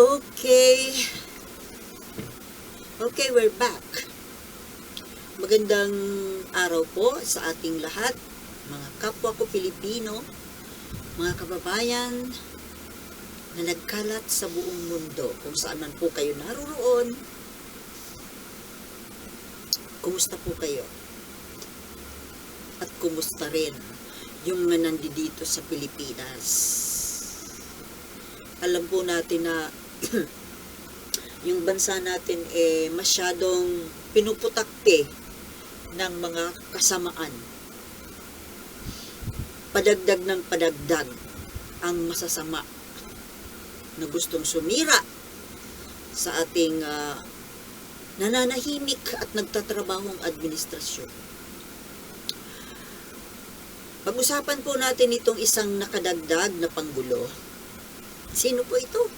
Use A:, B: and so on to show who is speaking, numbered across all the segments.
A: Okay. Okay, we're back. Magandang araw po sa ating lahat, mga kapwa ko Pilipino, mga kababayan na nagkalat sa buong mundo, kung saan man po kayo naroon. Kumusta po kayo? At kumusta rin yung mga nandito sa Pilipinas? Alam po natin na yung bansa natin eh masyadong pinuputakte ng mga kasamaan. Padagdag ng padagdag ang masasama na gustong sumira sa ating ah, nananahimik at nagtatrabahong administrasyon. Pag-usapan po natin itong isang nakadagdag na panggulo. Sino po ito?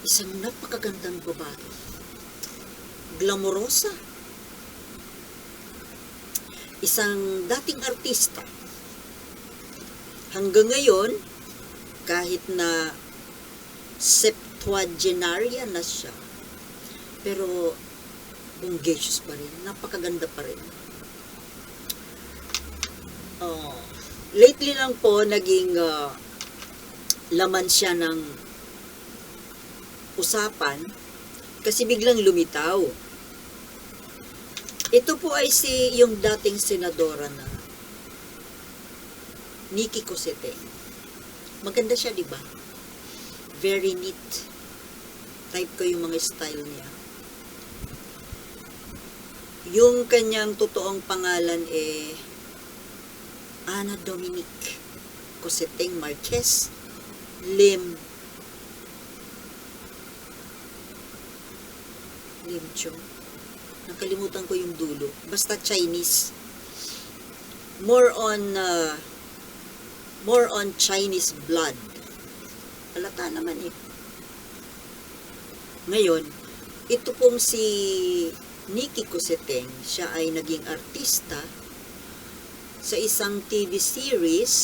A: Isang napakagandang babae. Glamorosa. Isang dating artista. Hanggang ngayon, kahit na septuagenarian na siya, pero bongacious pa rin. Napakaganda pa rin. Oh, lately lang po naging ah, laman siya ng usapan kasi biglang lumitaw. Ito po ay si yung dating senadora na Nikki Cosete. Maganda siya, di ba? Very neat. Type ko yung mga style niya. Yung kanyang totoong pangalan eh Ana Dominic Coseteng Marquez Lim Lim Chong nakalimutan ko yung dulo. Basta Chinese. More on uh, more on Chinese blood. Halata naman eh. Ngayon ito pong si Nikki Coseteng siya ay naging artista sa isang TV series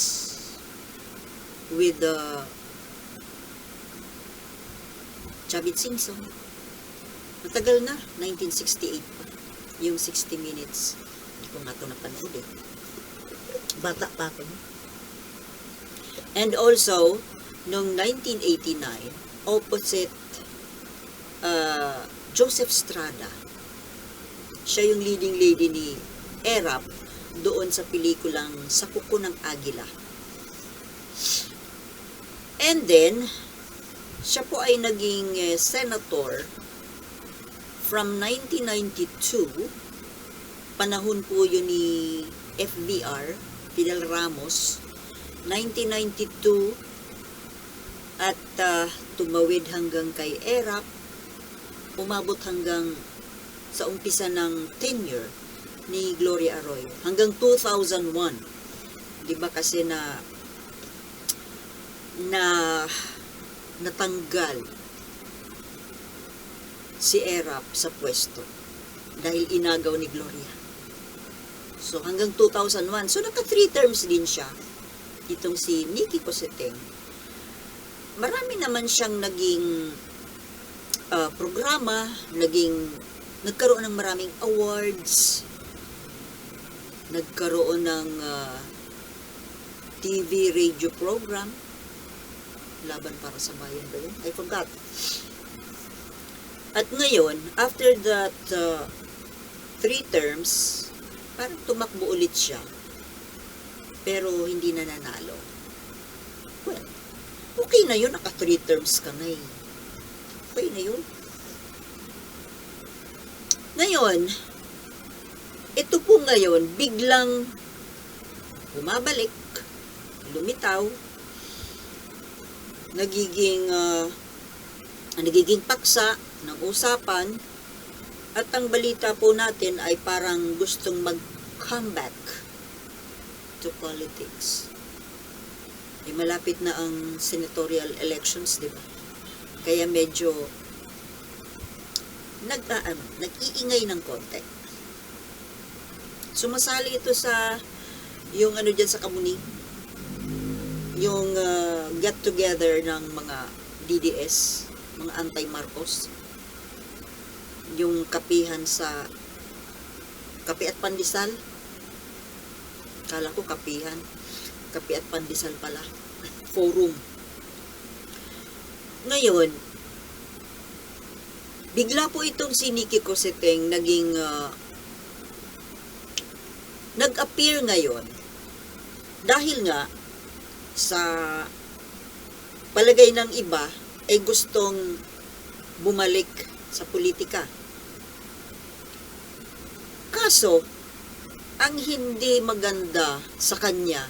A: with uh, Chavit Singson. Matagal na, 1968 pa. Yung 60 minutes. Hindi ko nga ito napanood eh. Bata pa ako. And also, noong 1989, opposite uh, Joseph Strada, siya yung leading lady ni Erap doon sa pelikulang Sa Kuko ng Agila. And then, siya po ay naging eh, senator from 1992. Panahon po yun ni FBR, Fidel Ramos. 1992 at ah, tumawid hanggang kay ERAP. Umabot hanggang sa umpisa ng tenure ni Gloria Arroyo hanggang 2001. 'Di ba kasi na na natanggal si Erap sa pwesto dahil inagaw ni Gloria. So hanggang 2001, so naka three terms din siya. Itong si Nikki Coseteng. Marami naman siyang naging ah, programa, naging nagkaroon ng maraming awards, nagkaroon ng ah, TV radio program laban para sa bayan ba yun? I forgot. At ngayon, after that uh, three terms, parang tumakbo ulit siya. Pero hindi na nanalo. Well, okay na yun. Naka three terms ka na eh. Okay na yun. Ngayon, ito po ngayon, biglang bumabalik, lumitaw, nagiging ah, nagiging paksa ng usapan at ang balita po natin ay parang gustong mag-comeback to politics. Eh, malapit na ang senatorial elections, di ba? Kaya medyo nag, ah, ano, nag-iingay ng konti. Sumasali ito sa yung ano dyan sa Kamuning, yung uh, get together ng mga DDS mga anti-Marcos. Yung kapihan sa kape at pandesal. Kala ko kapihan. Kape at pandesal pala. Forum. Ngayon, bigla po itong si Nikki Cositeng naging ah, nag-appear ngayon dahil nga sa palagay ng iba ay gustong bumalik sa politika. Kaso, ang hindi maganda sa kanya,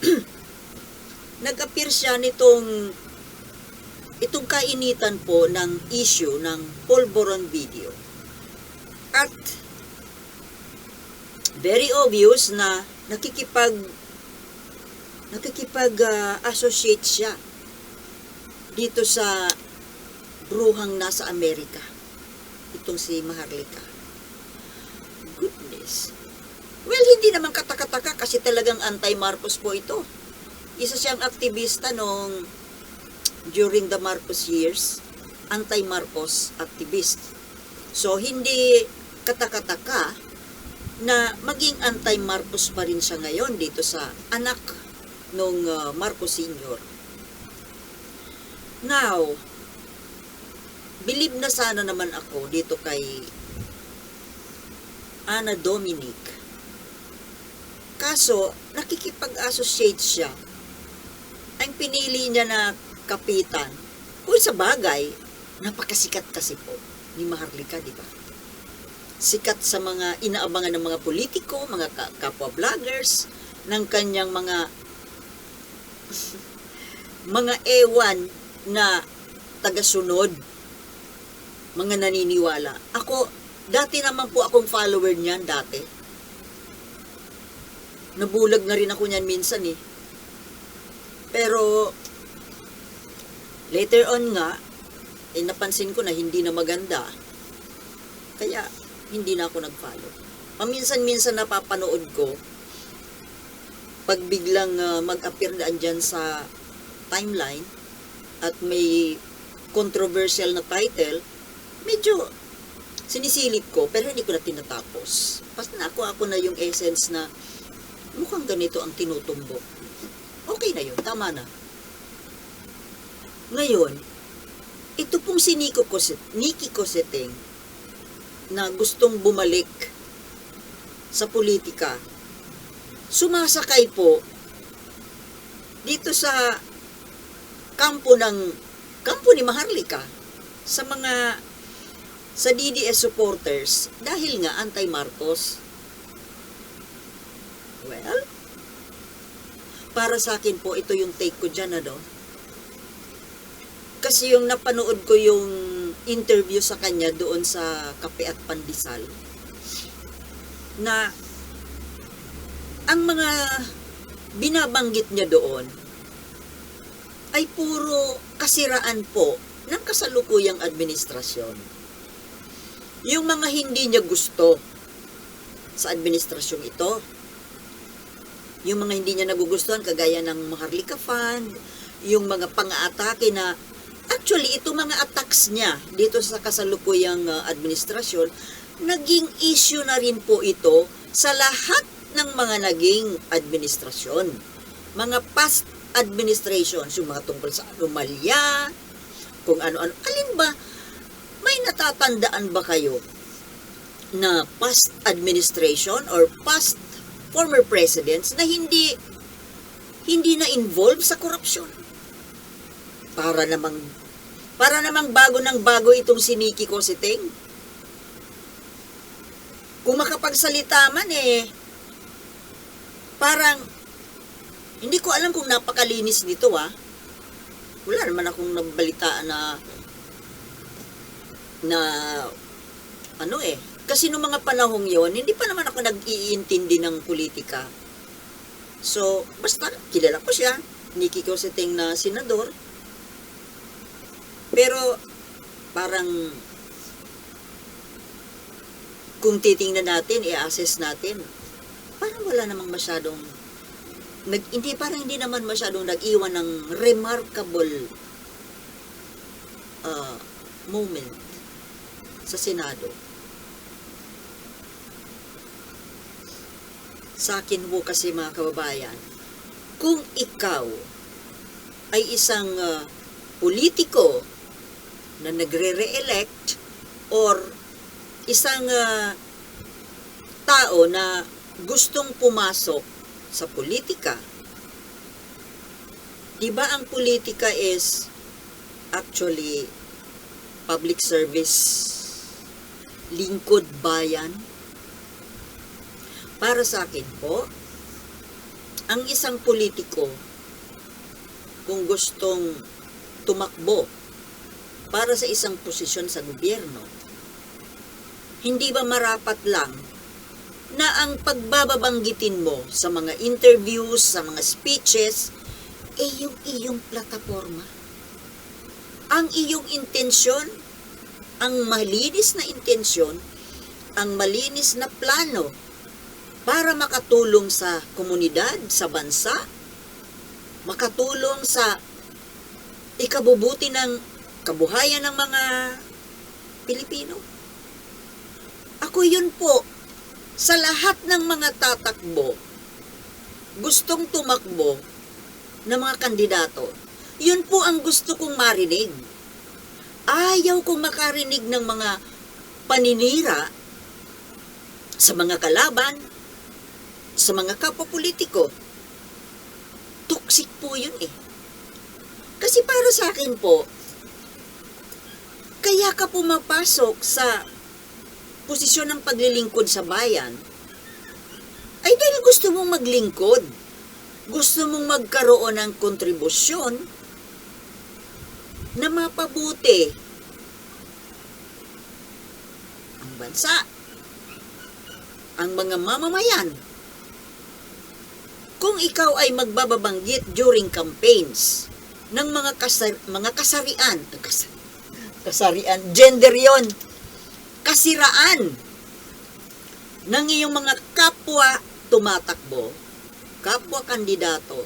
A: nag-appear siya nitong itong kainitan po ng issue ng Polvoron video. At very obvious na nakikipag nakikipag ah, siya dito sa bruhang nasa Amerika. Itong si Maharlika. Goodness. Well, hindi naman katakataka kasi talagang anti-Marcos po ito. Isa siyang aktivista nung during the Marcos years, anti-Marcos activist. So, hindi katakataka na maging anti-Marcos pa rin siya ngayon dito sa anak nung uh, Marcos Sr. Now, believe na sana naman ako dito kay Ana Dominic. Kaso, nakikipag-associate siya. Ang pinili niya na kapitan, kung sa bagay, napakasikat kasi po ni Maharlika, di ba? Sikat sa mga inaabangan ng mga politiko, mga ka- kapwa-vloggers, ng kanyang mga mga ewan na tagasunod, mga naniniwala. Ako, dati naman po akong follower niyan, dati. Nabulag na rin ako niyan minsan eh. Pero, later on nga, eh, napansin ko na hindi na maganda. Kaya, hindi na ako nag-follow. Paminsan-minsan napapanood ko, pag biglang ah, mag-appear na andyan sa timeline, at may controversial na title, medyo sinisilip ko, pero hindi ko na tinatapos. Basta na ako, ako na yung essence na mukhang ganito ang tinutumbok. Okay na yun, tama na. Ngayon, ito pong si Nico Coset, Nikki Coseteng na gustong bumalik sa politika, sumasakay po dito sa kampo ng kampo ni Maharlika sa mga sa DDS supporters dahil nga anti-Marcos. Well, para sa akin po, ito yung take ko dyan, ano? Kasi yung napanood ko yung interview sa kanya doon sa Kape at Pandesal, na ang mga binabanggit niya doon ay puro kasiraan po ng kasalukuyang administrasyon. Yung mga hindi niya gusto sa administrasyong ito, yung mga hindi niya nagugustuhan, kagaya ng Maharlika Fund, yung mga pang-aatake na, actually, ito mga attacks niya dito sa kasalukuyang uh, administrasyon, naging issue na rin po ito sa lahat ng mga naging administrasyon. Mga past administrations, yung mga tungkol sa anomalya, kung ano-ano. Alin ba, may natatandaan ba kayo na past administration or past former presidents na hindi hindi na involved sa korupsyon? Para namang para namang bago ng bago itong si Nikki Cositeng. Kung makapagsalita man eh, parang hindi ko alam kung napakalinis nito ah. Wala naman akong nabalitaan na na ano eh. Kasi nung mga panahong yon hindi pa naman ako nag-iintindi ng politika. So, basta kilala ko siya, Nikki Cositeng na senador. Pero parang kung titingnan natin, i-assess natin, parang wala namang masyadong nag, hindi parang hindi naman masyadong nag-iwan ng remarkable uh, moment sa Senado. Sa akin po kasi mga kababayan, kung ikaw ay isang ah, politiko na nagre-re-elect or isang ah, tao na gustong pumasok sa politika, di ba ang politika is actually public service, lingkod bayan? Para sa akin po, ang isang politiko, kung gustong tumakbo para sa isang posisyon sa gobyerno, hindi ba marapat lang na ang pagbababanggitin mo sa mga interviews, sa mga speeches, eh yung iyong plataforma? Ang iyong intensyon, ang malinis na intensyon, ang malinis na plano para makatulong sa komunidad, sa bansa, makatulong sa ikabubuti ng kabuhayan ng mga Pilipino. Ako yun po, sa lahat ng mga tatakbo, gustong tumakbo ng mga kandidato, yun po ang gusto kong marinig. Ayaw kong makarinig ng mga paninira sa mga kalaban, sa mga kapwa-politiko. Toxic po yun eh. Kasi para sa akin po, kaya ka pumapasok sa posisyon ng paglilingkod sa bayan, ay dahil gusto mong maglingkod. Gusto mong magkaroon ng kontribusyon na mapabuti. Ang bansa, ang mga mamamayan. Kung ikaw ay magbababanggit during campaigns ng mga kasar, mga kasarian, kas, kasarian, gender yon, kasiraan ng iyong mga kapwa tumatakbo, kapwa kandidato,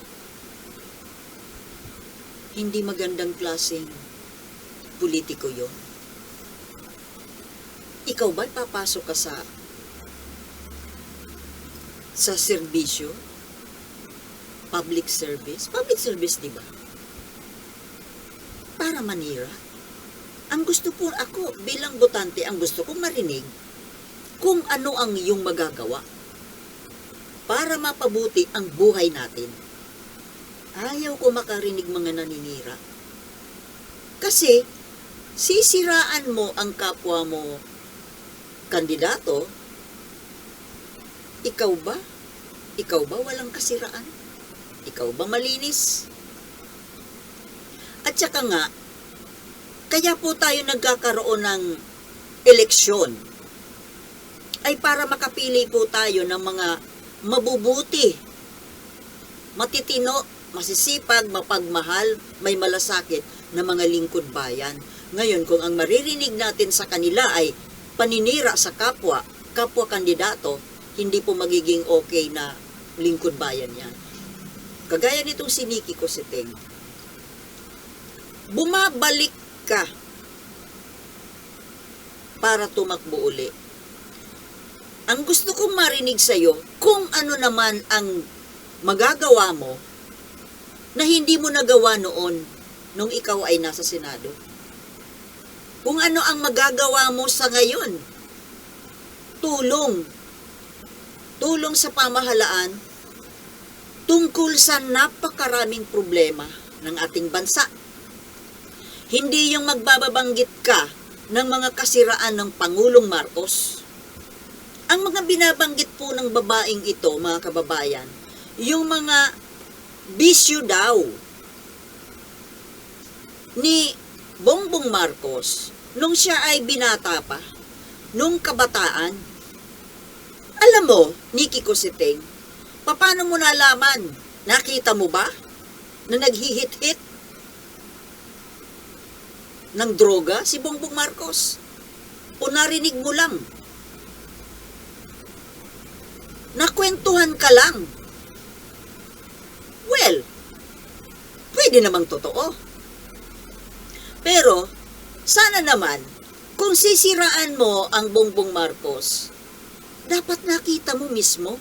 A: hindi magandang klaseng politiko yon. Ikaw ba papasok ka sa sa serbisyo? Public service? Public service, di ba? Para manira. Ang gusto po ako bilang botante, ang gusto kong marinig kung ano ang iyong magagawa para mapabuti ang buhay natin. Ayaw ko makarinig mga naninira. Kasi, sisiraan mo ang kapwa mo kandidato, ikaw ba? Ikaw ba walang kasiraan? Ikaw ba malinis? At saka nga, kaya po tayo nagkakaroon ng eleksyon ay para makapili po tayo ng mga mabubuti, matitino, masisipag, mapagmahal, may malasakit na mga lingkod bayan. Ngayon, kung ang maririnig natin sa kanila ay paninira sa kapwa, kapwa kandidato, hindi po magiging okay na lingkod bayan yan. Kagaya nitong si Nikki Cositeng, bumabalik ka para tumakbo uli. Ang gusto kong marinig sa'yo, kung ano naman ang magagawa mo na hindi mo nagawa noon nung ikaw ay nasa Senado. Kung ano ang magagawa mo sa ngayon. Tulong. Tulong sa pamahalaan tungkol sa napakaraming problema ng ating bansa. Hindi yung magbababanggit ka ng mga kasiraan ng Pangulong Marcos. Ang mga binabanggit po ng babaeng ito, mga kababayan, yung mga bisyo daw ni Bongbong Marcos nung siya ay binata pa, nung kabataan. Alam mo, Nikki Cositeng, paano mo nalaman? Nakita mo ba na naghihit-hit ng droga si Bongbong Marcos? O narinig mo lang? Nakwentuhan ka lang. Well, pwede namang totoo. Pero, Sana naman, kung sisiraan mo ang Bongbong Marcos, dapat nakita mo mismo.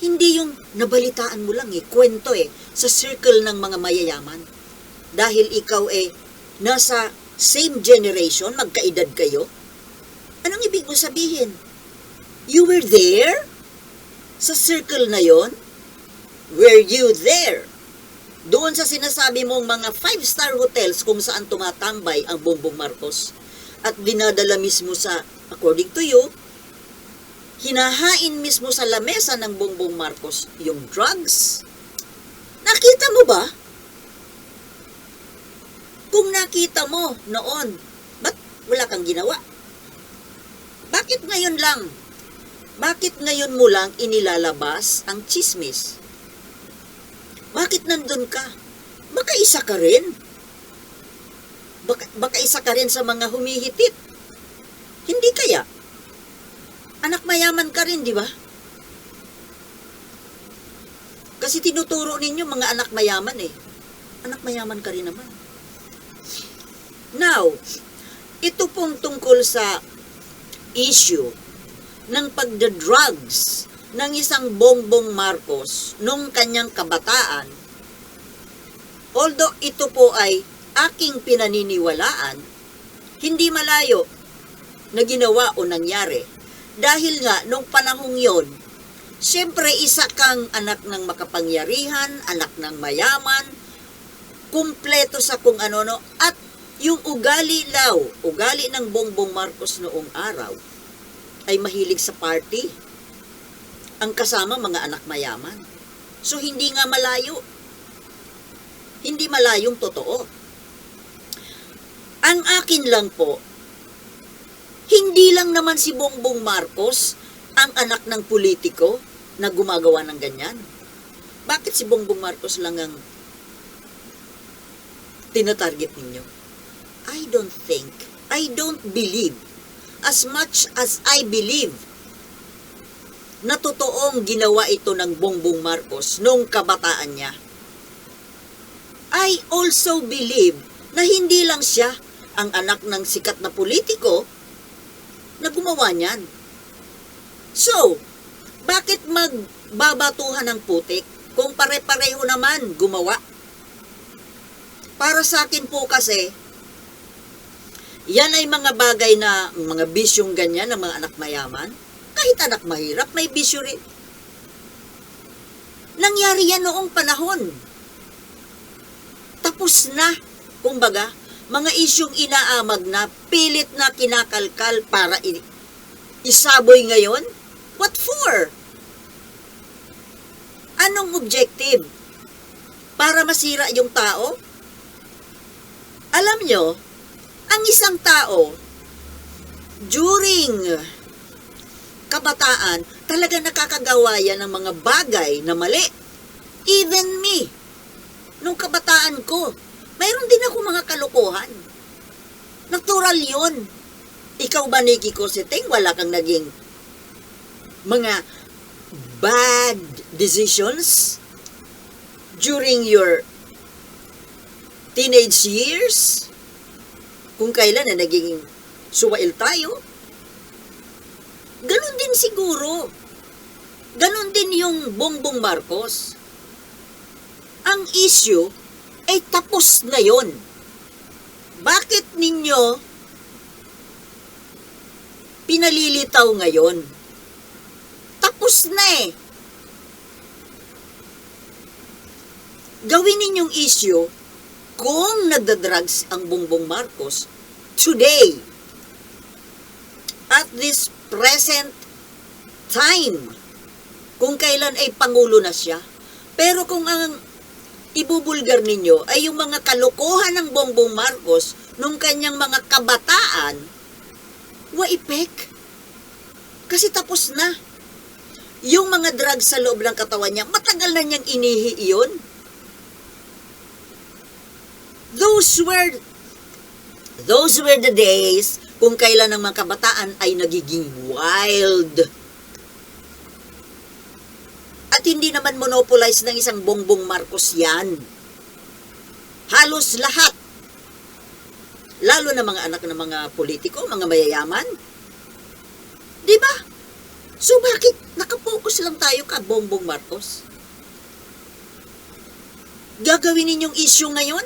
A: Hindi yung nabalitaan mo lang eh, kwento eh, sa circle ng mga mayayaman. Dahil ikaw eh, nasa same generation, magkaedad kayo. Anong ibig mo sabihin? You were there? Sa circle na yon? Were you there? Doon sa sinasabi mong mga five-star hotels kung saan tumatambay ang Bongbong Marcos at dinadala mismo sa, according to you, hinahain mismo sa lamesa ng Bongbong Marcos yung drugs. Nakita mo ba? Kung nakita mo noon, ba't wala kang ginawa? Bakit ngayon lang? Bakit ngayon mo lang inilalabas ang chismis? Bakit nandun ka? Baka isa ka rin. Baka, baka isa ka rin sa mga humihitit. Hindi kaya? Anak mayaman ka rin, di ba? Kasi tinuturo ninyo mga anak mayaman eh. Anak mayaman ka rin naman. Now, ito pong tungkol sa issue ng pagda-drugs ng isang Bongbong Marcos nung kanyang kabataan, although ito po ay aking pinaniniwalaan, hindi malayo na ginawa o nangyari. Dahil nga, nung panahong yon, siyempre isa kang anak ng makapangyarihan, anak ng mayaman, kumpleto sa kung ano-no, at yung ugali law, ugali ng Bongbong Marcos noong araw, ay mahilig sa party. Ang kasama mga anak mayaman. So hindi nga malayo. Hindi malayong totoo. Ang akin lang po, hindi lang naman si Bongbong Marcos ang anak ng politiko na gumagawa ng ganyan. Bakit si Bongbong Marcos lang ang tinatarget ninyo? I don't think, I don't believe, as much as I believe na totoong ginawa ito ng Bongbong Marcos nung kabataan niya. I also believe na hindi lang siya ang anak ng sikat na politiko na gumawa niyan. So, bakit magbabatuhan ng putik kung pare-pareho naman gumawa? Para sa akin po kasi, yan ay mga bagay na mga bisyong ganyan ng mga anak mayaman. Kahit anak mahirap, may bisyo rin. Nangyari yan noong panahon. Tapos na, kumbaga, mga isyong inaamag na, pilit na kinakalkal para isaboy ngayon? What for? Anong objective? Para masira yung tao? Alam nyo, ang isang tao, during kabataan, talaga nakakagawa yan ng mga bagay na mali. Even me, nung kabataan ko, mayroon din ako mga kalokohan. Natural yun. Ikaw ba, Nikki Cositing, wala kang naging mga bad decisions during your teenage years? Kung kailan na naging suwail tayo? Ganon din siguro. Ganon din yung Bongbong Marcos. Ang issue ay tapos na yon. Bakit ninyo pinalilitaw ngayon? Tapos na eh. Gawin ninyong issue kung nagda-drugs ang Bongbong Marcos today at this present time kung kailan ay pangulo na siya. Pero kung ang ibubulgar ninyo ay yung mga kalokohan ng Bongbong Marcos nung kanyang mga kabataan, waipek. Kasi tapos na. Yung mga drugs sa loob ng katawan niya, matagal na niyang inihi iyon. Those were those were the days kung kailan ang mga kabataan ay nagiging wild. At hindi naman monopolize ng isang Bongbong Marcos yan. Halos lahat Lalo na mga anak ng mga politiko, mga mayayaman. Di ba? So bakit nakapokus lang tayo ka Bongbong Marcos? Gagawin ninyong issue ngayon?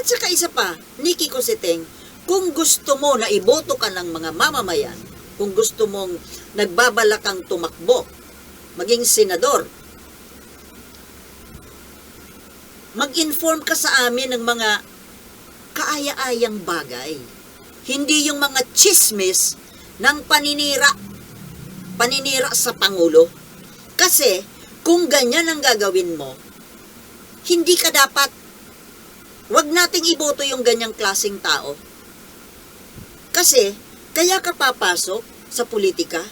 A: At saka isa pa, Nikki Cositeng, kung gusto mo na iboto ka ng mga mamamayan, kung gusto mong nagbabalakang tumakbo, maging senador, mag-inform ka sa amin ng mga kaaya-ayang bagay. Hindi yung mga chismis ng paninira, paninira sa Pangulo. Kasi, kung ganyan ang gagawin mo, hindi ka dapat, wag nating iboto yung ganyang klaseng tao. Kasi, kaya ka papasok sa politika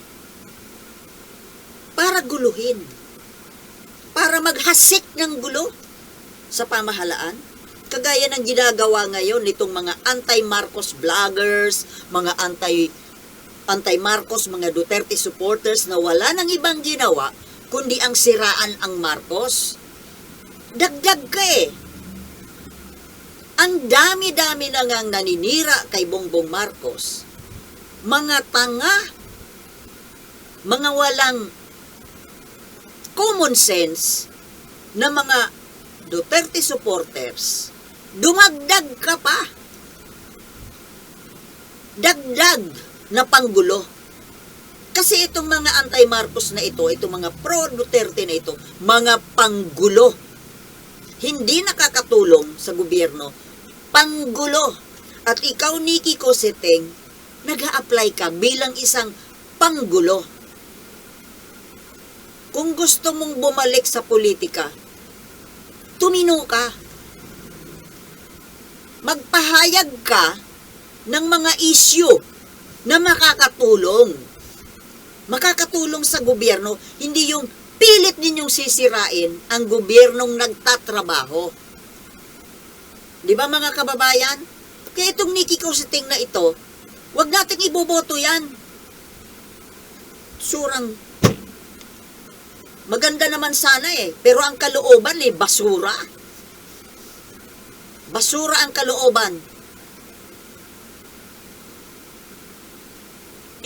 A: para guluhin. Para maghasik ng gulo sa pamahalaan. Kagaya ng ginagawa ngayon nitong mga anti-Marcos vloggers, mga anti anti-Marcos, mga Duterte supporters na wala nang ibang ginawa kundi ang siraan ang Marcos. Dagdag ka eh. Ang dami-dami na ngang naninira kay Bongbong Marcos. Mga tanga, mga walang common sense na mga Duterte supporters, dumagdag ka pa. Dagdag na panggulo. Kasi itong mga anti-Marcos na ito, itong mga pro-Duterte na ito, mga panggulo. Hindi nakakatulong sa gobyerno. Panggulo. At ikaw, Nikki Coseteng, nag apply ka bilang isang panggulo. Kung gusto mong bumalik sa politika, tumino ka. Magpahayag ka ng mga issue na makakatulong. Makakatulong sa gobyerno, hindi yung pilit ninyong sisirain ang gobyernong nagtatrabaho. Di ba mga kababayan? Kaya itong Nikki Cositing na ito, wag nating iboboto yan. Surang Maganda naman sana eh. Pero ang kalooban eh, basura. Basura ang kalooban.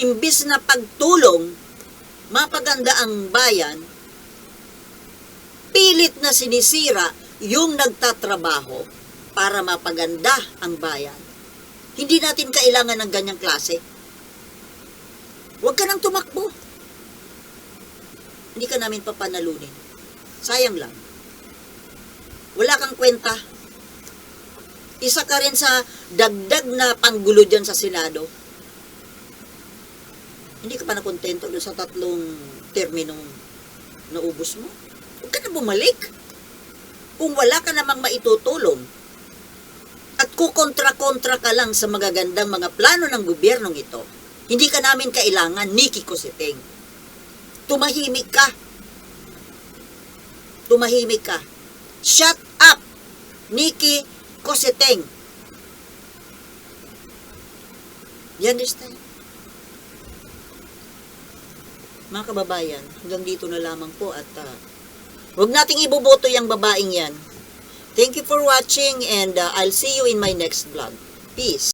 A: Imbis na pagtulong, mapaganda ang bayan, pilit na sinisira yung nagtatrabaho para mapaganda ang bayan. Hindi natin kailangan ng ganyang klase. Huwag ka nang tumakbo hindi ka namin papanalunin. Sayang lang. Wala kang kwenta. Isa ka rin sa dagdag na panggulo dyan sa Senado. Hindi ka pa nakontento doon sa tatlong terminong naubos mo. Huwag ka na bumalik. Kung wala ka namang maitutulong at kukontra-kontra ka lang sa magagandang mga plano ng gobyernong ito, hindi ka namin kailangan, Nikki Cositeng tumahimik ka. Tumahimik ka. Shut up, Nikki Coseteng. You understand? Mga kababayan, hanggang dito na lamang po at uh, huwag nating iboboto yung babaeng yan. Thank you for watching and uh, I'll see you in my next vlog. Peace.